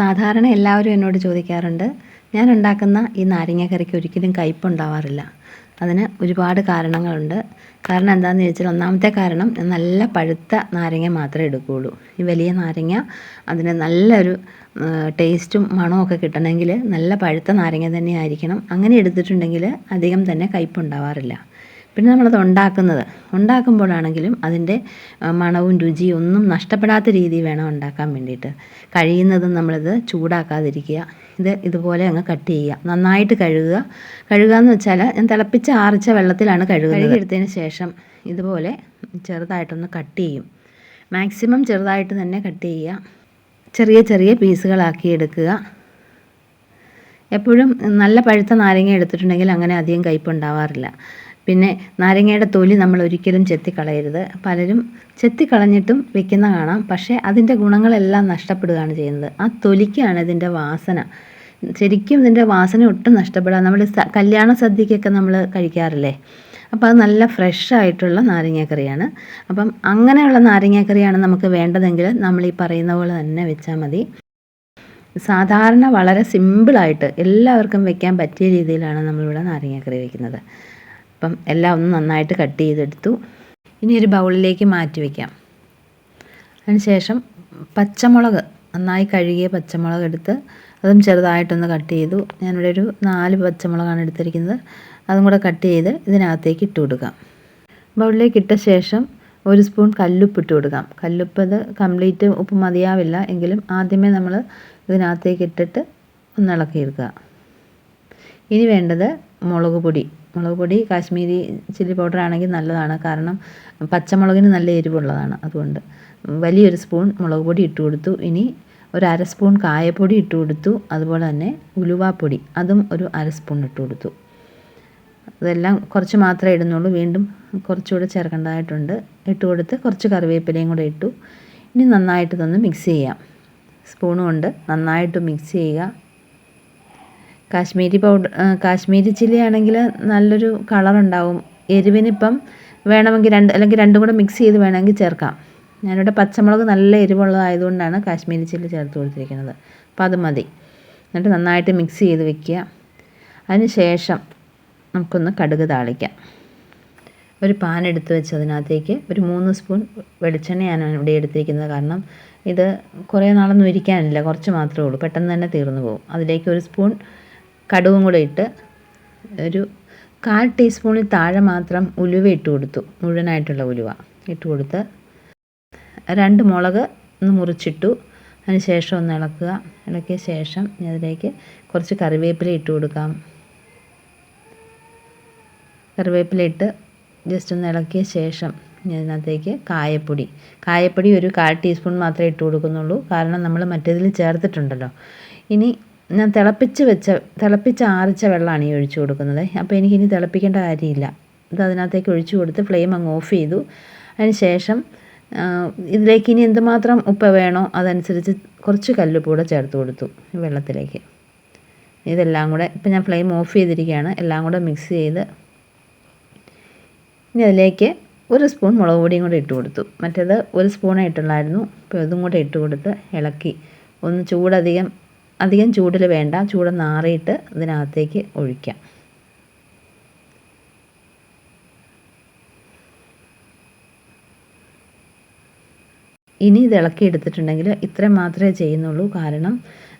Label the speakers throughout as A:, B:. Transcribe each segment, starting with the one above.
A: സാധാരണ എല്ലാവരും എന്നോട് ചോദിക്കാറുണ്ട് ഞാൻ ഉണ്ടാക്കുന്ന ഈ നാരങ്ങ കറിക്ക് ഒരിക്കലും കയ്പുണ്ടാവാറില്ല. അതിന് ഒരുപാട് കാരണങ്ങളുണ്ട്. കാരണം എന്താണെന്ന് ചോദിച്ചാൽ ഒന്നാമത്തെ കാരണം നല്ല പഴുത്ത നാരങ്ങ മാത്രമേ എടുക്കുകയുള്ളൂ. ഈ വലിയ നാരങ്ങ അതിന് നല്ലൊരു ടേസ്റ്റും മണമൊക്കെ കിട്ടണമെങ്കിൽ നല്ല പഴുത്ത നാരങ്ങ തന്നെ ആയിരിക്കണം. അങ്ങനെ എടുത്തിട്ടുണ്ടെങ്കിൽ അധികം തന്നെ കയ്പുണ്ടാവാറില്ല. പിന്നെ നമ്മളത് ഉണ്ടാക്കുന്നത്. ഉണ്ടാക്കുമ്പോഴാണെങ്കിലും അതിന്റെ മണവും രുചിയും ഒന്നും നഷ്ടപ്പെടാത്ത രീതിയിൽ വേണം ഉണ്ടാക്കാൻ വേണ്ടിയിട്ട്. കഴിയുന്നതും നമ്മളിത് ചൂടാക്കാതിരിക്കുക. ഇത് ഇതുപോലെ അങ്ങ് കട്ട് ചെയ്യുക. നന്നായിട്ട് കഴുകുക. കഴുകുക എന്ന് വെച്ചാൽ ഞാൻ തിളപ്പിച്ച ആറിച്ച വെള്ളത്തിലാണ് കഴുകുക കഴുകിയെടുത്തതിന് ശേഷം ഇതുപോലെ ചെറുതായിട്ടൊന്ന് കട്ട് ചെയ്യും. മാക്സിമം ചെറുതായിട്ട് തന്നെ കട്ട് ചെയ്യുക. ചെറിയ ചെറിയ പീസുകളാക്കി എടുക്കുക. എപ്പോഴും നല്ല പഴുത്ത നാരങ്ങ എടുത്തിട്ടുണ്ടെങ്കിൽ അങ്ങനെ അധികം കയ്പുണ്ടാവാറില്ല പിന്നെ നാരങ്ങയുടെ തൊലി നമ്മൾ ഒരിക്കലും ചെത്തിക്കളയരുത്. പലരും ചെത്തിക്കളഞ്ഞിട്ടും വെക്കുന്ന കാണാം. പക്ഷേ അതിന്റെ ഗുണങ്ങളെല്ലാം നഷ്ടപ്പെടുകയാണ് ചെയ്യുന്നത്. ആ തൊലിക്കാണ് ഇതിന്റെ വാസന. ശരിക്കും ഇതിന്റെ വാസന ഒട്ടും നഷ്ടപ്പെടാൻ നമ്മൾ കല്യാണ സദ്യക്കൊക്കെ നമ്മൾ കഴിക്കാറില്ലേ? അപ്പോൾ അത് നല്ല ഫ്രഷ് ആയിട്ടുള്ള നാരങ്ങാക്കറിയാണ്. അപ്പം അങ്ങനെയുള്ള നാരങ്ങാക്കറിയാണ് നമുക്ക് വേണ്ടതെങ്കിൽ നമ്മൾ ഈ പറയുന്ന പോലെ തന്നെ വെച്ചാൽ മതി. സാധാരണ വളരെ സിമ്പിളായിട്ട് എല്ലാവർക്കും വെക്കാൻ പറ്റിയ രീതിയിലാണ് നമ്മളിവിടെ നാരങ്ങാക്കറി വയ്ക്കുന്നത് അപ്പം എല്ലാം ഒന്ന് നന്നായിട്ട് കട്ട് ചെയ്തെടുത്തു. ഇനി ഒരു ബൗളിലേക്ക് മാറ്റി വയ്ക്കാം അതിനുശേഷം പച്ചമുളക് നന്നായി കഴുകിയ പച്ചമുളക് എടുത്ത് അതും ചെറുതായിട്ടൊന്ന് കട്ട് ചെയ്തു. ഞാനിവിടെ ഒരു നാല് പച്ചമുളകാണ് എടുത്തിരിക്കുന്നത്. അതും കൂടെ കട്ട് ചെയ്ത് ഇതിനകത്തേക്ക് ഇട്ട് കൊടുക്കാം. ബൗളിലേക്ക് ഇട്ട ശേഷം ഒരു സ്പൂൺ കല്ലുപ്പ് ഇട്ട് കൊടുക്കാം. കല്ലുപ്പ് അത് കംപ്ലീറ്റ് ഉപ്പ് മതിയാവില്ല. എങ്കിലും ആദ്യമേ നമ്മൾ ഇതിനകത്തേക്ക് ഇട്ടിട്ട് ഒന്ന് ഇളക്കിയെടുക്കുക ഇനി വേണ്ടത് മുളക് പൊടി. മുളക് പൊടി കാശ്മീരി ചില്ലി പൗഡർ ആണെങ്കിൽ നല്ലതാണ്. കാരണം പച്ചമുളകിന് നല്ല എരിവുള്ളതാണ് അതുകൊണ്ട്. വലിയൊരു സ്പൂൺ മുളക് പൊടി ഇട്ട് കൊടുത്തു. ഇനി ഒരു അര സ്പൂൺ കായപ്പൊടി ഇട്ട് കൊടുത്തു. അതുപോലെ തന്നെ ഉലുവാപ്പൊടി അതും ഒരു അര സ്പൂൺ ഇട്ട് കൊടുത്തു. അതെല്ലാം കുറച്ച് മാത്രമേ ഇടുന്നുള്ളൂ. വീണ്ടും കുറച്ചുകൂടെ ചേർക്കേണ്ടതായിട്ടുണ്ട്. ഇട്ട് കൊടുത്ത് കുറച്ച് കറിവേപ്പിലയും കൂടെ ഇട്ടു. ഇനി നന്നായിട്ട് തന്നെ മിക്സ് ചെയ്യാം. സ്പൂൺ കൊണ്ട് നന്നായിട്ട് മിക്സ് ചെയ്യുക. കാശ്മീരി പൗഡർ കാശ്മീരി ചില്ലി ആണെങ്കിൽ നല്ലൊരു കളറുണ്ടാവും എരിവിനിപ്പം വേണമെങ്കിൽ രണ്ട് അല്ലെങ്കിൽ രണ്ടും കൂടെ മിക്സ് ചെയ്ത് വേണമെങ്കിൽ ചേർക്കാം. ഞാനിവിടെ പച്ചമുളക് നല്ല എരിവുള്ളതായതുകൊണ്ടാണ് കാശ്മീരി ചില്ലി ചേർത്ത് കൊടുത്തിരിക്കുന്നത്. അപ്പോൾ അത് മതി. എന്നിട്ട് നന്നായിട്ട് മിക്സ് ചെയ്ത് വെക്കുക. അതിന് ശേഷം നമുക്കൊന്ന് കടുക് താളിക്കാം. ഒരു പാൻ എടുത്ത് വെച്ച് അതിനകത്തേക്ക് ഒരു മൂന്ന് സ്പൂൺ വെളിച്ചെണ്ണയാണ് ഇവിടെ എടുത്തിരിക്കുന്നത് കാരണം ഇത് കുറേ നാളൊന്നും ഇരിക്കാനില്ല. കുറച്ച് മാത്രമേ ഉള്ളൂ. പെട്ടെന്ന് തന്നെ തീർന്നു പോകും. അതിലേക്ക് ഒരു സ്പൂൺ കടുകും കൂടെ ഇട്ട് ഒരു കാൽ ടീസ്പൂണിൽ താഴെ മാത്രം ഉലുവ ഇട്ട് കൊടുത്തു. മുഴുവനായിട്ടുള്ള ഉലുവ ഇട്ട് കൊടുത്ത് രണ്ട് മുളക് ഒന്ന് മുറിച്ചിട്ടു. അതിന് ശേഷം ഒന്ന് ഇളക്കുക. ഇളക്കിയ ശേഷം അതിലേക്ക് കുറച്ച് കറിവേപ്പില ഇട്ട് കൊടുക്കാം. കറിവേപ്പില ഇട്ട് ജസ്റ്റ് ഒന്ന് ഇളക്കിയ ശേഷം ഞാൻ ഇതിനകത്തേക്ക് കായപ്പൊടി. കായപ്പൊടി ഒരു കാൽ ടീസ്പൂൺ മാത്രമേ ഇട്ട് കൊടുക്കുന്നുള്ളൂ. കാരണം നമ്മൾ മറ്റേതിൽ ചേർത്തിട്ടുണ്ടല്ലോ. ഇനി ഞാൻ തിളപ്പിച്ച് വെച്ച തിളപ്പിച്ച് ആറിച്ച വെള്ളമാണ് ഈ ഒഴിച്ചു കൊടുക്കുന്നത്. അപ്പോൾ എനിക്കിനി തിളപ്പിക്കേണ്ട കാര്യമില്ല. ഇത് അതിനകത്തേക്ക് ഒഴിച്ചു കൊടുത്ത് ഫ്ലെയിം അങ്ങ് ഓഫ് ചെയ്തു. അതിന് ശേഷം ഇതിലേക്ക് ഇനി എന്തുമാത്രം ഉപ്പ് വേണോ അതനുസരിച്ച് കുറച്ച് കല്ലുപ്പ് കൂടെ ചേർത്ത് കൊടുത്തു വെള്ളത്തിലേക്ക്. ഇതെല്ലാം കൂടെ ഇപ്പം ഞാൻ ഫ്ലെയിം ഓഫ് ചെയ്തിരിക്കുകയാണ്. എല്ലാം കൂടെ മിക്സ് ചെയ്ത് ഇനി അതിലേക്ക് ഒരു സ്പൂൺ മുളക് പൊടിയും കൂടെ ഇട്ട് കൊടുത്തു. മറ്റേത് ഒരു സ്പൂണേ ഇട്ടുള്ളായിരുന്നു. അപ്പോൾ ഇതും കൂടെ ഇട്ട് കൊടുത്ത് ഇളക്കി. ഒന്ന് ചൂടധികം അധികം ചൂടിൽ വേണ്ട ചൂട് നാറിയിട്ട് ഇതിനകത്തേക്ക് ഒഴിക്കാം. ഇനി ഇത് ഇളക്കി എടുത്തിട്ടുണ്ടെങ്കിൽ ഇത്രയും മാത്രമേ ചെയ്യുന്നുള്ളൂ. കാരണം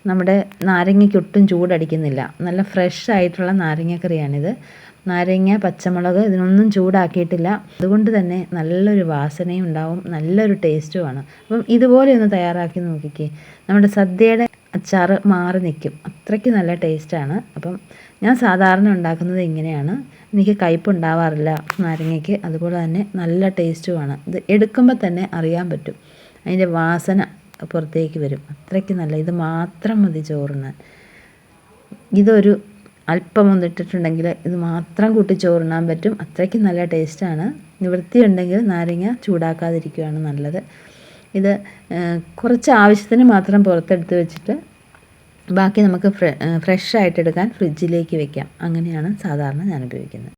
A: നമ്മുടെ നാരങ്ങയ്ക്ക് ഒട്ടും ചൂടടിക്കുന്നില്ല. നല്ല ഫ്രഷ് ആയിട്ടുള്ള നാരങ്ങക്കറിയാണിത് നാരങ്ങ പച്ചമുളക് ഇതിനൊന്നും ചൂടാക്കിയിട്ടില്ല. അതുകൊണ്ട് തന്നെ നല്ലൊരു വാസനയും ഉണ്ടാവും നല്ലൊരു ടേസ്റ്റുമാണ് അപ്പം ഇതുപോലെ ഒന്ന് തയ്യാറാക്കി നോക്കിക്കേ. നമ്മുടെ സദ്യയുടെ അച്ചാർ മാറി നിൽക്കും അത്രയ്ക്ക് നല്ല ടേസ്റ്റാണ് അപ്പം ഞാൻ സാധാരണ ഉണ്ടാക്കുന്നത് ഇങ്ങനെയാണ്. എനിക്ക് കയ്പുണ്ടാവാറില്ല നാരങ്ങയ്ക്ക്. അതുപോലെ തന്നെ നല്ല ടേസ്റ്റുമാണ് ഇത് എടുക്കുമ്പോൾ തന്നെ അറിയാൻ പറ്റും. അതിന്റെ വാസന പുറത്തേക്ക് വരും. അത്രയ്ക്ക് നല്ല ഇത് മാത്രം മതി ചോറുണ്ണാൻ ഇതൊരു അല്പം ഒന്നിട്ടിട്ടുണ്ടെങ്കിൽ ഇത് മാത്രം കൂട്ടി ചോറുണ്ണാൻ പറ്റും. അത്രയ്ക്ക് നല്ല ടേസ്റ്റാണ് നിവൃത്തിയുണ്ടെങ്കിൽ നാരങ്ങ ചൂടാക്കാതിരിക്കുകയാണ് നല്ലത്. ഇത് കുറച്ച് ആവശ്യത്തിന് മാത്രം പുറത്തെടുത്ത് വെച്ചിട്ട് ബാക്കി നമുക്ക് ഫ്രഷ് ആയിട്ട് എടുക്കാൻ ഫ്രിഡ്ജിലേക്ക് വെക്കാം. അങ്ങനെയാണ് സാധാരണ ഞാൻ ഉപയോഗിക്കുന്നത്.